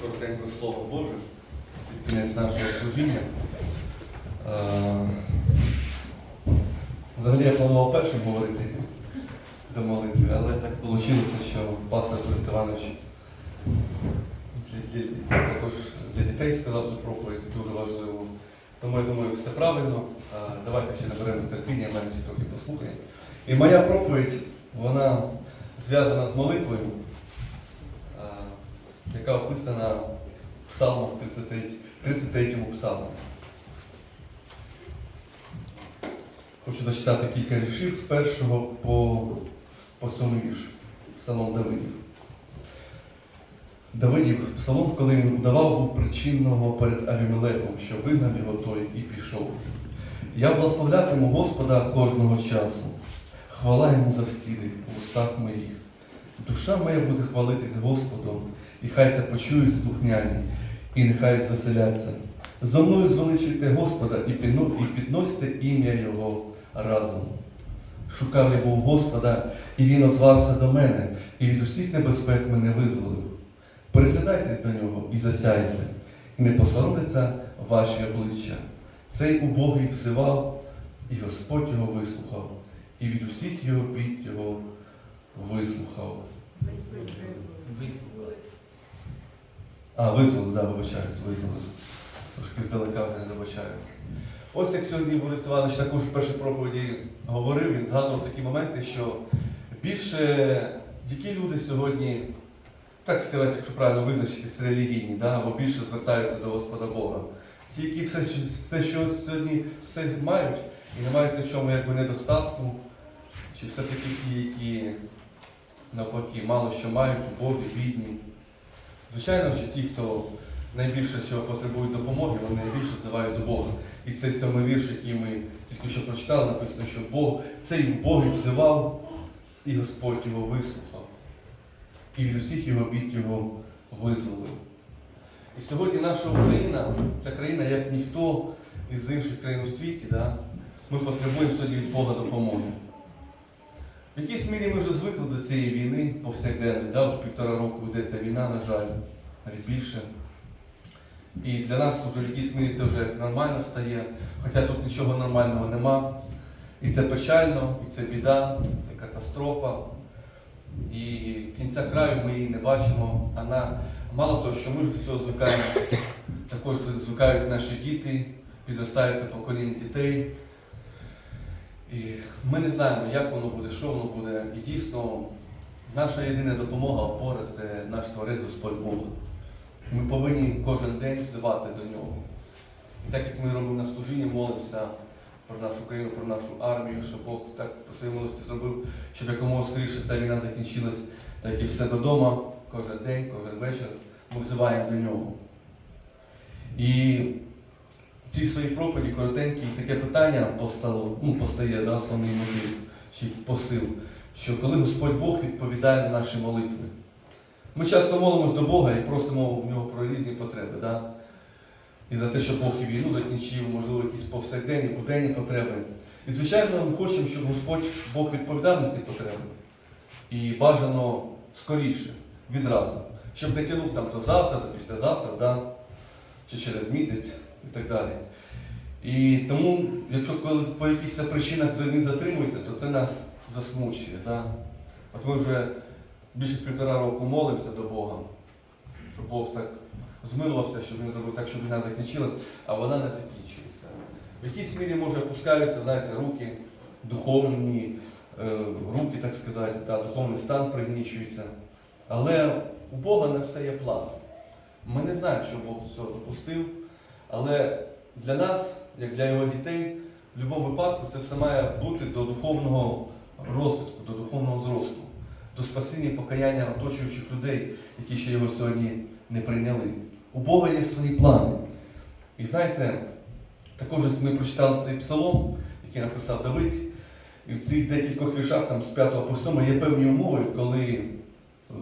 коротенько Слово Боже під кінець нашого служіння. Е, Взагалі я планував першим говорити до молитви, але так вийшло, що пастор Борис Іванович також для дітей сказав цю проповідь дуже важливу. Тому я думаю, все правильно. Давайте ще наберемо терпіння, мене ще трохи послухаємо. І моя проповідь, вона зв'язана з молитвою, яка описана в Псалмах 33, 33 псалмі. Хочу зачитати кілька віршів з першого по, по сьомий вірш. Псалом Давидів. Давидів псалом, коли він удавав, був причинного перед Авімелехом, що вигнав його той і пішов. Я благословлятиму Господа кожного часу. Хвала йому завсіди у устах моїх. Душа моя буде хвалитись Господом, і хай це почують слухняні, і нехай звеселяться. Зо мною звеличуйте Господа і підно- і підносьте ім'я Його разом. Шукав я був Господа, і Він озвався до мене, і від усіх небезпек мене визволив. Переглядайтесь до нього і засяйте, і не посоромляться ваші обличчя. Цей убогий всивав, і Господь його вислухав, і від усіх його бід його вислухав. А, визволив, да, вибачаюсь, визволив. Трошки здалека не вибачаю. Ось як сьогодні Борис Іванович також в першій проповіді говорив, він згадував такі моменти, що більше які люди сьогодні, так сказати, якщо правильно визначитись, релігійні, да, або більше звертаються до Господа Бога. Ті, які все, все, що сьогодні все мають і не мають на чому якби недостатку, чи все-таки ті, які навпаки мало що мають, убогі, бідні. Звичайно, що ті, хто найбільше всього потребують допомоги, вони найбільше взивають до Бога. І цей сьомий вірш, який ми тільки що прочитали, написано, що Бог, цей Бог взивав, і Господь його вислухав. І від усіх його бід його визволив. І сьогодні наша Україна, це країна, як ніхто із інших країн у світі, да? ми потребуємо сьогодні від Бога допомоги. В якійсь мірі ми вже звикли до цієї війни повсякденної, да? вже півтора року йдеться війна, на жаль, навіть більше. І для нас вже в якійсь мірі це вже нормально стає, хоча тут нічого нормального нема. І це печально, і це біда, це катастрофа. І кінця краю ми її не бачимо. А на, мало того, що ми ж до цього звикаємо, також звикають наші діти, підростається покоління дітей. І ми не знаємо, як воно буде, що воно буде. І дійсно, наша єдина допомога, опора це наш творець Господь Бог. Ми повинні кожен день взивати до нього. І так як ми робимо на служінні, молимося про нашу країну, про нашу армію, щоб Бог так по своїй милості зробив, щоб якомога скоріше ця війна закінчилась, так і все додому, кожен день, кожен вечір ми взиваємо до нього. І цій своїй проповіді коротенькій таке питання постало, ну, постає да, основний мотив чи посил, що коли Господь Бог відповідає на наші молитви. Ми часто молимось до Бога і просимо в нього про різні потреби. Да? І за те, щоб Бог і війну закінчив, можливо, якісь повсякденні, буденні потреби. І, звичайно, ми хочемо, щоб Господь Бог відповідав на ці потреби. І бажано скоріше, відразу. Щоб не тягнув там до завтра, до післязавтра, да? чи через місяць і так далі. І тому, якщо коли по якихось причинах він затримується, то це нас засмучує. Да? От ми вже більше півтора року молимося до Бога, щоб Бог так змилувався, щоб він зробив так, щоб війна закінчилась, а вона не закінчується. В якійсь мірі може опускаються, знаєте, руки духовні, е, руки, так сказати, та, духовний стан пригнічується. Але у Бога на все є план. Ми не знаємо, що Бог цього допустив, але для нас, як для його дітей, в будь-якому випадку це все має бути до духовного розвитку, до духовного зросту, до спасіння і покаяння оточуючих людей, які ще його сьогодні не прийняли. У Бога є свої плани. І знаєте, також ми прочитали цей псалом, який написав Давид, і в цих декількох віршах, там з 5 по 7, є певні умови, коли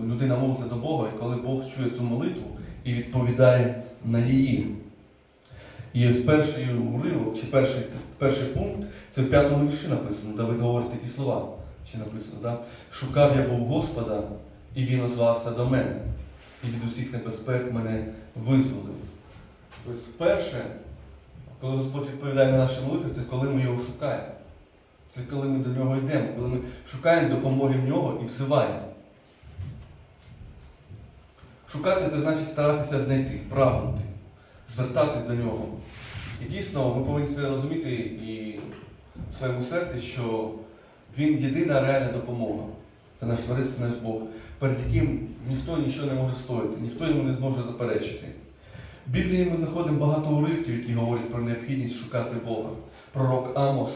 людина молиться до Бога, і коли Бог чує цю молитву і відповідає на її. І ось перший уривок, чи перший, перший пункт, це в п'ятому вірші написано, Давид говорить такі слова, чи написано, да? шукав я був Господа, і він озвався до мене. і від усіх небезпек мене визволив. Тобто, перше, коли Господь відповідає на наші молитви, це коли ми його шукаємо. Це коли ми до нього йдемо, коли ми шукаємо допомоги в нього і всиваємо. Шукати це значить старатися знайти, прагнути, звертатись до нього. І дійсно ми повинні це розуміти і в своєму серці, що він єдина реальна допомога. Це наш творець, наш Бог, перед яким ніхто нічого не може стояти, ніхто йому не зможе заперечити. В Біблії ми знаходимо багато уривків, які говорять про необхідність шукати Бога. Пророк Амос,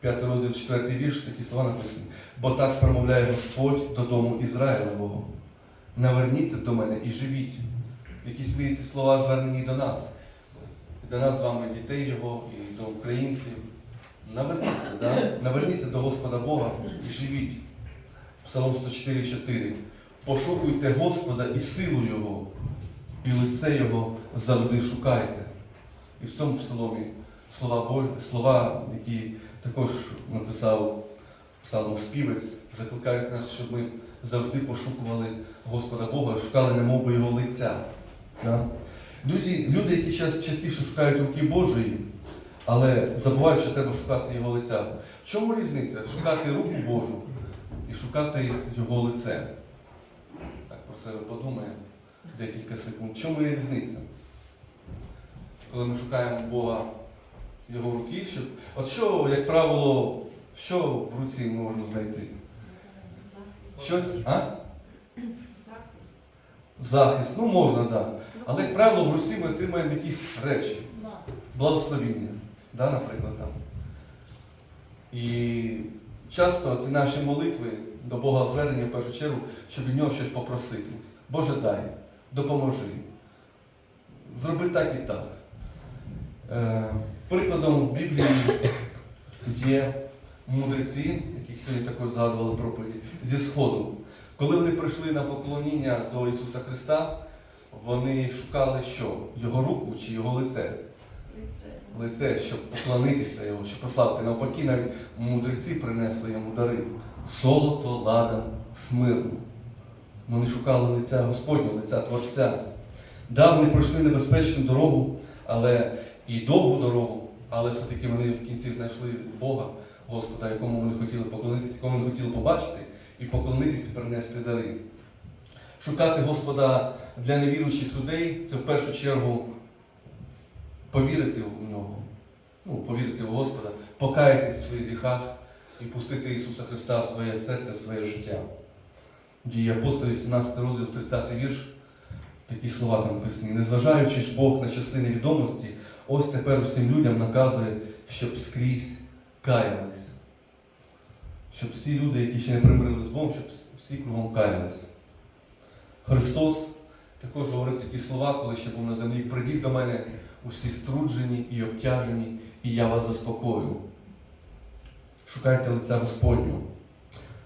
5 розділ 4 вірш, такі слова написані. Бо так промовляє Господь додому Ізраїлевого. Наверніться до мене і живіть. Якійсь ці слова звернені до нас. До нас з вами, дітей Його, і до українців. Наверніться, да? наверніться до Господа Бога і живіть. Псалом 104,4. Пошукуйте Господа і силу Його, і лице Його завжди шукайте. І в цьому псаломі слова слова, які також написав псалом співець, закликають нас, щоб ми завжди пошукували Господа Бога, шукали немов би Його лиця. Да? Люди, люди, які час, частіше шукають руки Божої, але забувають, що треба шукати Його лиця. В чому різниця? Шукати руку Божу і шукати Його лице. Так про себе подумаємо декілька секунд. В чому є різниця? Коли ми шукаємо Бога Його руки, щоб... от що, як правило, що в руці можна знайти? Щось? А? Захист, ну можна, так. Да. Але, як правило, в руці ми отримаємо якісь речі, благословіння, да, наприклад, там. І часто ці наші молитви до Бога звернення в першу чергу, щоб від нього щось попросити. Боже, дай, допоможи. Зроби так і так. Е, прикладом в Біблії є мудреці, яких сьогодні також згадували проповіді, зі Сходу. Коли вони прийшли на поклоніння до Ісуса Христа, вони шукали що? Його руку чи його лице? Лице, щоб поклонитися його, щоб прославити. Навпаки, навіть мудреці принесли йому дари. Золото, ладан, смирну. Вони шукали лиця Господнього, лиця Творця. Да, вони пройшли небезпечну дорогу, але і довгу дорогу, але все-таки вони в кінці знайшли Бога, Господа, якому вони хотіли поклонитися, якому вони хотіли побачити і поклонитися і принести дари. Шукати Господа для невіруючих людей це в першу чергу повірити в нього, ну, повірити в Господа, покаятись в своїх гріхах і пустити Ісуса Христа в своє серце, в своє життя. Дії апостолів, 17 розділ, 30 вірш, такі слова там написані. Незважаючи ж Бог на часи невідомості, ось тепер усім людям наказує, щоб скрізь каялись. Щоб всі люди, які ще не примирили з Богом, щоб всі кругом каялись. Христос також говорив такі слова, коли ще був на землі. Придіть до мене усі струджені і обтяжені, і я вас заспокою. Шукайте лиця Господнього.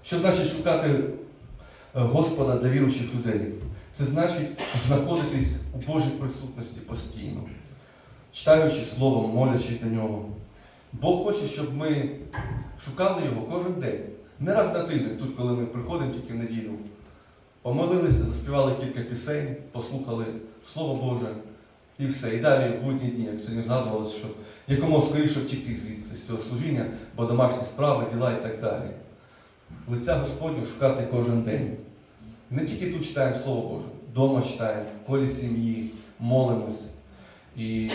Що значить шукати е, Господа для віруючих людей? Це значить знаходитись у Божій присутності постійно, читаючи Слово, молячись до нього. Бог хоче, щоб ми шукали його кожен день. Не раз на тиждень, тут, коли ми приходимо тільки в неділю, помолилися, заспівали кілька пісень, послухали Слово Боже і все. І далі в будні дні, як сьогодні згадувалося, що якомога скоріше втікти звідси з цього служіння, бо домашні справи, діла і так далі. Лиця Господнього шукати кожен день. Не тільки тут читаємо Слово Боже, вдома читаємо, в колі сім'ї, молимося. І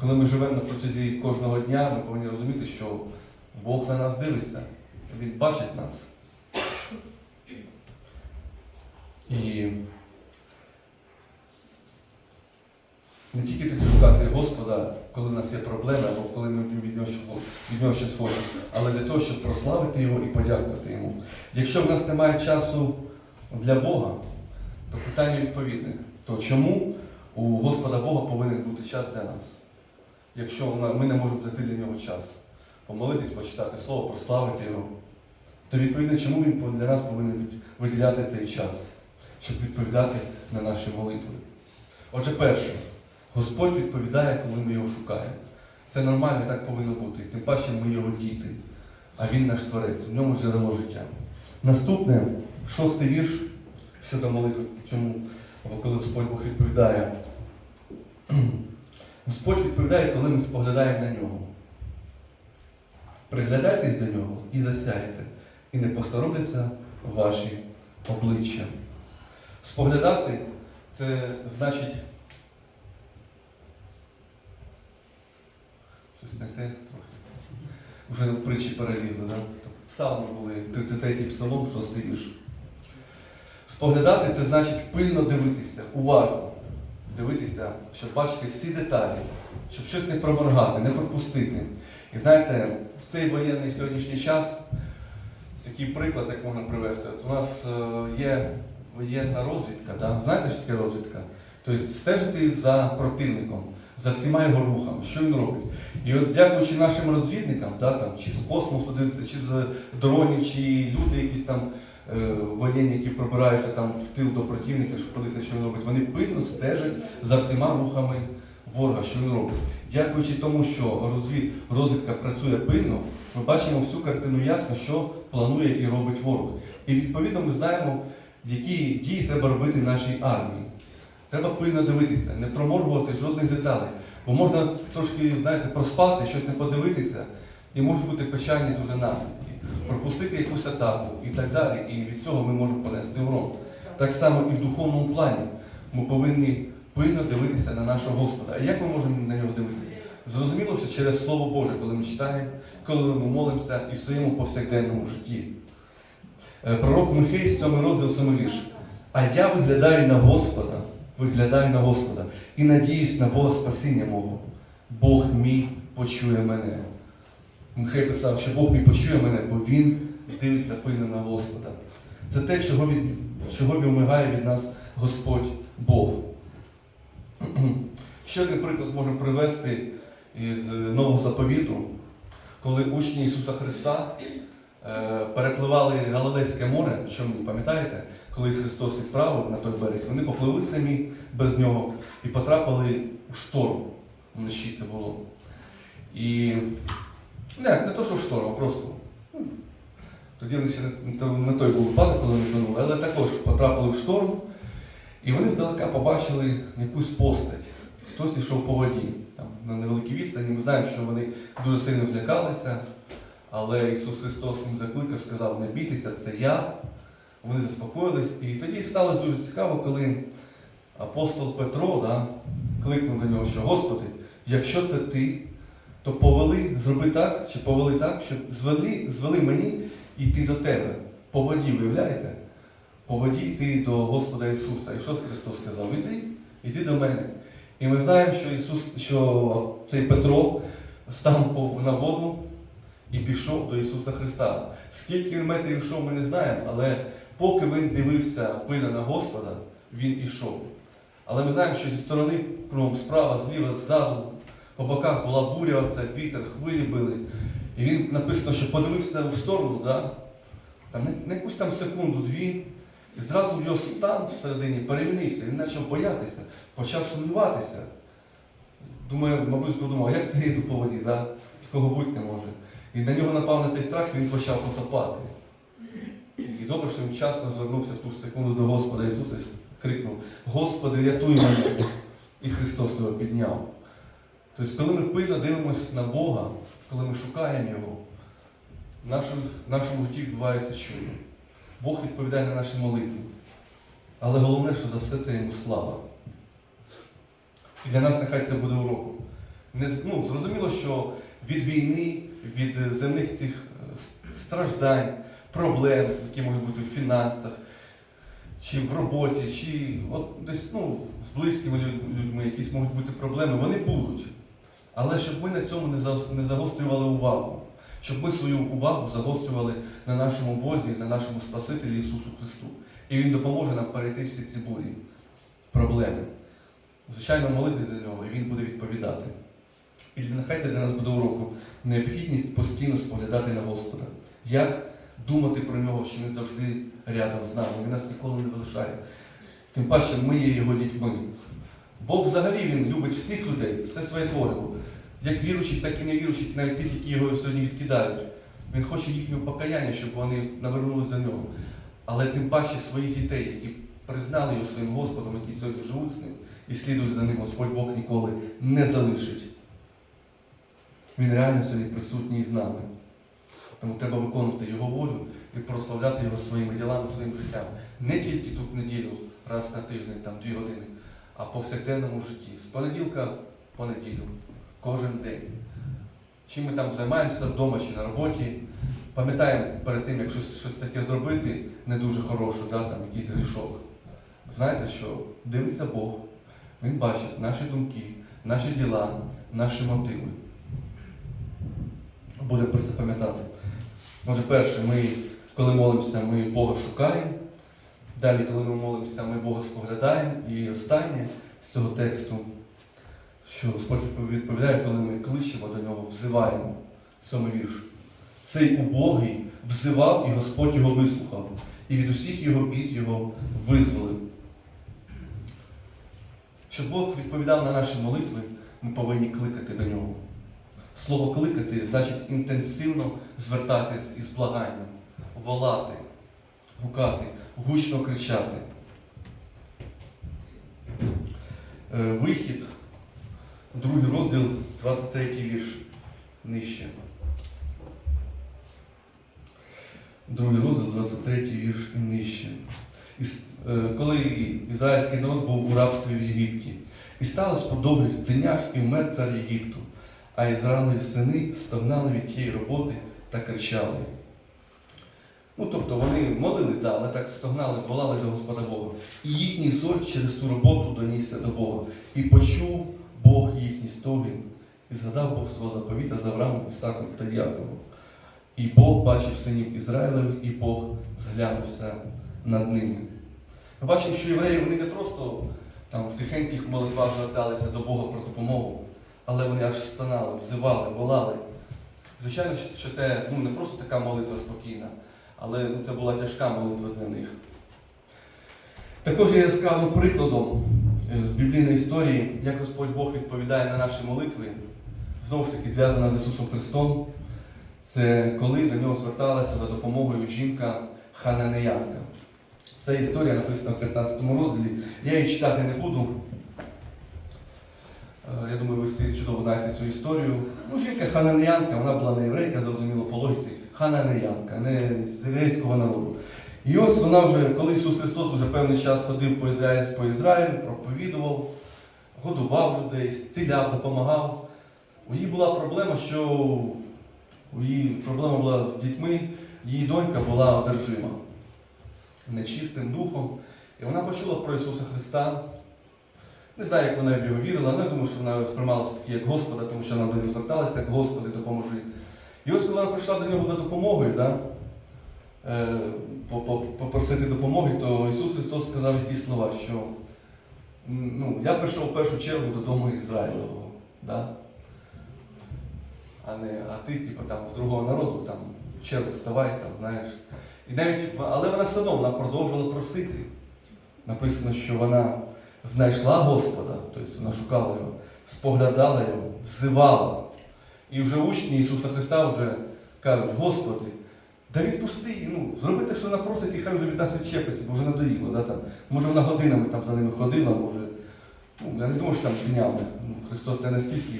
коли ми живемо на протязі кожного дня, ми повинні розуміти, що Бог на нас дивиться, Він бачить нас. І не тільки тоді шукати Господа, коли в нас є проблеми, або коли ми від нього, від нього щось хочемо, але для того, щоб прославити Його і подякувати Йому. Якщо в нас немає часу для Бога, то питання відповідне. То чому у Господа Бога повинен бути час для нас? Якщо ми не можемо знайти для нього час, помолитись, почитати Слово, прославити Його, то відповідно, чому він для нас повинен виділяти цей час, щоб відповідати на наші молитви? Отже, перше, Господь відповідає, коли ми його шукаємо. Це нормально, так повинно бути. Тим паче ми його діти, а він наш творець, в ньому джерело життя. Наступне, шостий вірш щодо молитви, чому або коли Господь Бог відповідає. Господь відповідає, коли ми споглядаємо на нього. Приглядайтесь до нього і засяєте, і не посоромляться ваші обличчя. Споглядати це значить. Щось не те трохи. Вже в притчі перелізли, да? Псалми були 33-й псалом, 6 вірш. Споглядати це значить пильно дивитися, уважно дивитися, щоб бачити всі деталі, щоб щось не проморгати, не пропустити. І знаєте, в цей воєнний сьогоднішній час такий приклад, як можна привести. От у нас е, є воєнна розвідка, да? знаєте, що таке розвідка? Тобто стежити за противником, за всіма його рухами, що він робить. І от дякуючи нашим розвідникам, да, там, чи з космосу дивитися, чи з дронів, чи люди якісь там е, воєнні, які пробираються там в тил до противника, щоб подивитися, що він робить, вони пильно стежать за всіма рухами ворога, що він робить. Дякуючи тому, що розвід, розвідка працює пильно, ми бачимо всю картину ясно, що планує і робить ворог. І відповідно ми знаємо, які дії треба робити нашій армії. Треба пильно дивитися, не проморгувати жодних деталей. Бо можна трошки, знаєте, проспати, щось не подивитися, і можуть бути печальні дуже наслідки. Пропустити якусь атаку і так далі. І від цього ми можемо понести урон. Так само і в духовному плані ми повинні пильно дивитися на нашого Господа. А як ми можемо на нього дивитися? Зрозуміло, що через Слово Боже, коли ми читаємо, коли ми молимося і в своєму повсякденному житті. Е, Пророк Михей, 7 розділ 7 вірш. А я виглядаю на Господа, виглядаю на Господа і надіюсь на Бога спасіння мого. Бог мій почує мене. Михай писав, що Бог мій почує мене, бо Він дивиться пильно на Господа. Це те, чого, від, чого вимагає від нас Господь Бог. Ще один приклад зможемо привести із Нового заповіту, коли учні Ісуса Христа перепливали Галилейське море, ви пам'ятаєте, коли Христос відправив на той берег, вони попливли самі без нього і потрапили у шторм. Вночі це було. І не, не то, що в шторм, а просто. ну, Тоді вони ще не той був випадок, коли вони тонули, але також потрапили в шторм, і вони здалека побачили якусь постать. Хтось йшов по воді. Там, на невеликій відстані. Ми знаємо, що вони дуже сильно злякалися, але Ісус Христос їм закликав, сказав, не бійтеся, це я. Вони заспокоїлись. І тоді сталося дуже цікаво, коли апостол Петро да, кликнув до нього, що Господи, якщо це ти, то повели, зроби так, чи повели так, щоб звели, звели мені йти до тебе. По воді, виявляєте? По воді йти до Господа Ісуса. І що Христос сказав? Іди, іди до мене. І ми знаємо, що Ісус, що цей Петро став на воду і пішов до Ісуса Христа. Скільки метрів йшов, ми не знаємо, але поки він дивився пильно на Господа, він ішов. Але ми знаємо, що зі сторони, кругом справа, зліва, ззаду, по боках була буря, оце, вітер, хвилі били. І він написано, що подивився в сторону, да? там, на- якусь там секунду-дві, і зразу його стан всередині перемінився, він почав боятися, почав сумніватися. Думаю, мабуть, подумав, як це йду по воді, да? такого бути не може. І на нього напав на цей страх, і він почав потопати. І добре, що він вчасно звернувся в ту секунду до Господа Ісуса і крикнув: Господи, рятуй мене! І Христос його підняв. Тобто, коли ми пильно дивимося на Бога, коли ми шукаємо Його, в нашому, нашому житті відбувається чудо. Бог відповідає на наші молитви. Але головне, що за все це йому слава. І для нас нехай це буде уроком. Не, ну, зрозуміло, що від війни, від е, земних цих е, страждань, проблем, які можуть бути в фінансах, чи в роботі, чи от десь ну, з близькими людьми якісь можуть бути проблеми, вони будуть. Але щоб ми на цьому не загострювали увагу, щоб ми свою увагу загострювали на нашому Бозі, на нашому Спасителі Ісусу Христу. І Він допоможе нам перейти всі ці бурі, проблеми. Звичайно, молитися до нього, і Він буде відповідати. І нехай це для нас буде уроком необхідність постійно споглядати на Господа. Як думати про нього, що він завжди рядом з нами, він нас ніколи не залишає. Тим паче ми є його дітьми. Бог взагалі він любить всіх людей, все своє твориво. Як віруючих, так і невіруючих, навіть тих, які його сьогодні відкидають. Він хоче їхнього покаяння, щоб вони навернулися до нього. Але тим паче своїх дітей, які признали його своїм Господом, які сьогодні живуть з ним, і слідують за ним, Господь Бог ніколи не залишить. Він реально сьогодні присутній з нами. Тому треба виконувати Його волю і прославляти Його своїми ділами, своїм життям. Не тільки тут в неділю, раз на тиждень, там дві години, а повсякденному житті. З понеділка по неділю, кожен день. Чим ми там займаємося вдома чи на роботі, пам'ятаємо перед тим, як щось, щось таке зробити, не дуже хороше, да, там якийсь грішок. Знаєте, що дивиться Бог, Він бачить наші думки, наші діла, наші мотиви. Будемо про це пам'ятати. Може, перше, ми, коли молимося, ми Бога шукаємо. Далі, коли ми молимося, ми Бога споглядаємо. І останнє з цього тексту, що Господь відповідає, коли ми кличемо до нього, взиваємо. Сьомий вірш. Цей убогий взивав, і Господь його вислухав, і від усіх його бід його визволив. Щоб Бог відповідав на наші молитви, ми повинні кликати до нього. Слово кликати значить інтенсивно звертатись із благанням, волати, гукати, гучно кричати. Е, Вихід, другий розділ, 23 вірш нижче. Другий розділ, 23 вірш і нижче. Е, коли ізраїльський народ був у рабстві в Єгипті, і сталося по довгих днях і вмер цар Єгипту, а Ізраїлеві сини стогнали від тієї роботи та кричали. Ну, тобто вони молились, да, але так стогнали, волали до Господа Бога. І їхній сорт через ту роботу донісся до Бога. І почув Бог їхні стогін, і згадав Бог свого заповіта з Авраамом, Ісаком та Яковом. І Бог бачив синів Ізраїлевих, і Бог зглянувся над ними. Ми бачимо, що євреї вони не просто там в тихеньких молитвах зверталися до Бога про допомогу, але вони аж стонали, взивали, волали. Звичайно, що- це ну, не просто така молитва спокійна, але ну, це була тяжка молитва для них. Також є яскравим прикладом е, з біблійної історії, як Господь Бог відповідає на наші молитви, знову ж таки зв'язана з Ісусом Христом. Це коли до нього зверталася за допомогою жінка Хананеянка. Це історія написана в 15 розділі. Я її читати не буду. Е, Я думаю, ви всі чудово знаєте цю історію. Ну, жінка хананеянка, вона була не єврейка, зрозуміло по логіці. Хананеянка, не з єврейського народу. І ось вона вже, коли Ісус Христос вже певний час ходив по Ізраїлю, по Ізраїлю, проповідував, годував людей, зціляв, допомагав. У її була проблема, що у її проблема була з дітьми, її донька була одержима нечистим духом. І вона почула про Ісуса Христа. Не знаю, як вона в його вірила, але я думаю, що вона сприймалася таки як Господа, тому що вона до нього зверталася, як Господи, допоможи. І ось коли вона прийшла до нього за допомогою, да, е, по- по- попросити допомоги, то Ісус Христос сказав якісь слова, що ну, я прийшов в першу чергу додому Ізраїлевого. Да? А не, а ти, типу, там, з другого народу, там, в чергу вставай, там, знаєш. І навіть, але вона все одно вона продовжувала просити. Написано, що вона знайшла Господа, тобто вона шукала його, споглядала його, взивала. І вже учні Ісуса Христа вже кажуть, Господи, да відпусти, ну, зроби те, що вона просить, і хай вже від нас відчепиться, бо вже надоїло. Да, там. Може вона годинами там за ними ходила, може. Ну, я не думаю, що там днями. Ну, Христос не настільки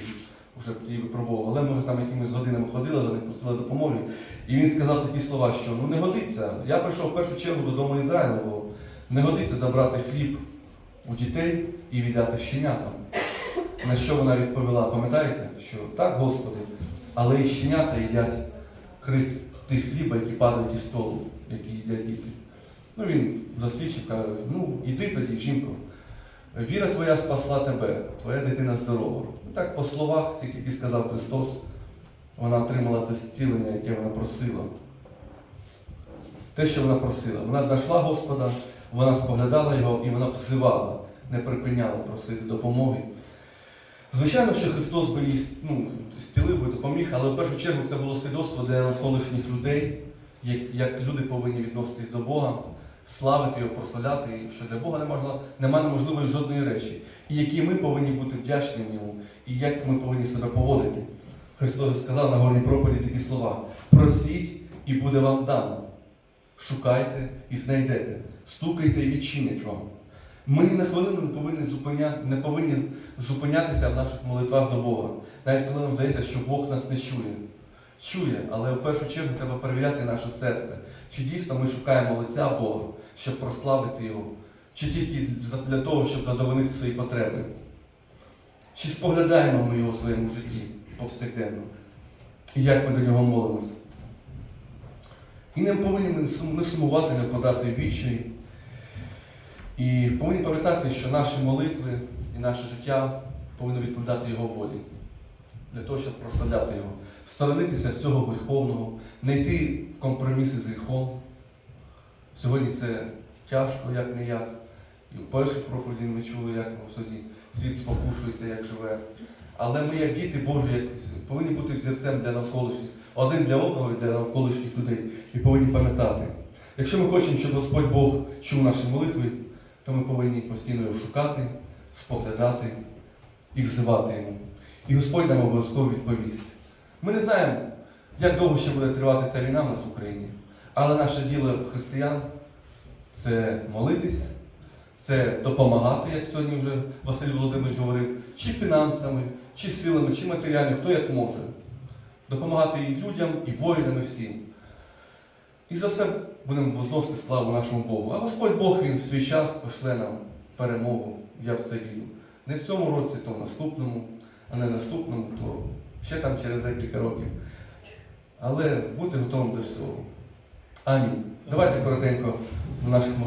вже її випробував, але може там якимись годинами ходила, за ним просила допомоги. І він сказав такі слова, що ну не годиться. Я прийшов в першу чергу додому Ізраїлевого. Не годиться забрати хліб у дітей і віддати щенятам. На що вона відповіла, пам'ятаєте, що так, Господи, але і щенята їдять крих тих хліба, які падають із столу, які їдять діти. Ну він засвідчив, каже, ну іди тоді, жінко. Віра твоя спасла тебе, твоя дитина здорова. Ну, Так по словах, цих, які сказав Христос, вона отримала це зцілення, яке вона просила. Те, що вона просила. Вона знайшла Господа, вона споглядала його і вона взивала, не припиняла просити допомоги. Звичайно, що Христос би її ну, зцілив би, допоміг, але в першу чергу це було свідоцтво для навколишніх людей, як, як люди повинні відноситись до Бога, славити його, прославляти, що для Бога не немає неможливої жодної речі, і які ми повинні бути вдячні йому, і як ми повинні себе поводити. Христос сказав на горній проповіді такі слова: просіть і буде вам дано. Шукайте і знайдете, стукайте і відчинять вам. Ми ні на хвилину не повинні, зупиня... не повинні зупинятися в наших молитвах до Бога. Навіть коли нам здається, що Бог нас не чує. Чує, але в першу чергу треба перевіряти наше серце. Чи дійсно ми шукаємо лиця Бога, щоб прославити Його, чи тільки для того, щоб задовольнити свої потреби. Чи споглядаємо ми його в своєму житті повсякденно? І як ми до нього молимося? І не повинні ми сумувати, не подати відчай. І повинні пам'ятати, що наші молитви і наше життя повинно відповідати Його волі. Для того, щоб прославляти Його. Сторонитися всього гріховного, не йти в компроміси з гріхом. Сьогодні це тяжко, як не як. І в першій проповіді ми чули, як в світ спокушується, як живе. Але ми, як діти Божі, як, повинні бути взірцем для навколишніх, один для одного і для навколишніх людей. І повинні пам'ятати. Якщо ми хочемо, щоб Господь Бог чув наші молитви, то ми повинні постійно його шукати, споглядати і взивати йому. І Господь нам обов'язково відповість. Ми не знаємо, як довго ще буде тривати ця війна в нас в Україні, але наше діло християн це молитись, це допомагати, як сьогодні вже Василь Володимирович говорив, чи фінансами, чи силами, чи матеріально, хто як може. Допомагати і людям, і воїнам, і всім. І за все будемо возносити славу нашому Богу. А Господь Бог Він в свій час пошле нам перемогу, я в це вірю. Не в цьому році, то в наступному, а не в наступному, то ще там через декілька років. Але бути готовим до всього. Амінь. Давайте коротенько до наших молитв.